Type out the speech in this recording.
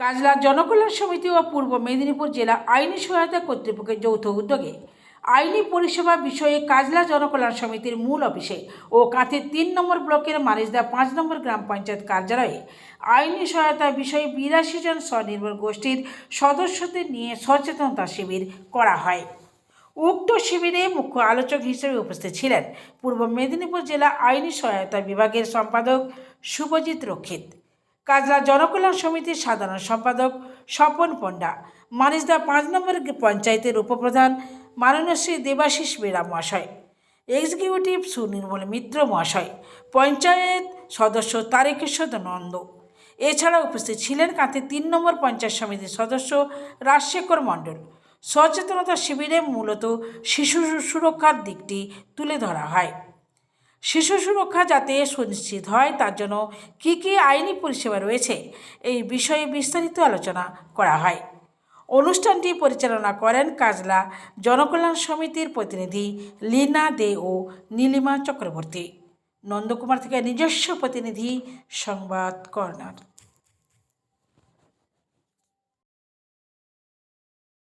কাজলা জনকল্যাণ সমিতি ও পূর্ব মেদিনীপুর জেলা আইনি সহায়তা কর্তৃপক্ষের যৌথ উদ্যোগে আইনি পরিষেবা বিষয়ে কাজলা জনকল্যাণ সমিতির মূল অফিসে ও কাঁথের তিন নম্বর ব্লকের মারিজদা পাঁচ নম্বর গ্রাম পঞ্চায়েত কার্যালয়ে আইনি সহায়তা বিষয়ে বিরাশি জন স্বনির্ভর গোষ্ঠীর সদস্যদের নিয়ে সচেতনতা শিবির করা হয়। উক্ত শিবিরে মুখ্য আলোচক হিসেবে উপস্থিত ছিলেন পূর্ব মেদিনীপুর জেলা আইনি সহায়তা বিভাগের সম্পাদক শুভজিৎ রক্ষিত। কাজলা জনকল্যাণ সমিতির সাধারণ সম্পাদক স্বপন পণ্ডা, মানিসদা পাঁচ নম্বর পঞ্চায়েতের উপপ্রধান মাননীয় শ্রী দেবাশিস বেরা মহাশয়, এক্সিকিউটিভ সুনির্মল মিত্র মহাশয়, পঞ্চায়েত সদস্য তারেকেশ্বর নন্দ। এছাড়া উপস্থিত ছিলেন কাঁথি তিন নম্বর পঞ্চায়েত সমিতির সদস্য রাজশেখর মণ্ডল। সচেতনতা শিবিরে মূলত শিশু সুরক্ষার দিকটি তুলে ধরা হয়। শিশু সুরক্ষা যাতে সুনিশ্চিত হয়, তার জন্য কী কী আইনি পরিষেবা রয়েছে, এই বিষয়ে বিস্তারিত আলোচনা করা হয়। অনুষ্ঠানটি পরিচালনা করেন কাজলা জনকল্যাণ সমিতির প্রতিনিধি লীনা দে ও নীলিমা চক্রবর্তী। নন্দকুমার থেকে নিজস্ব প্রতিনিধি সংবাদ কর্নার।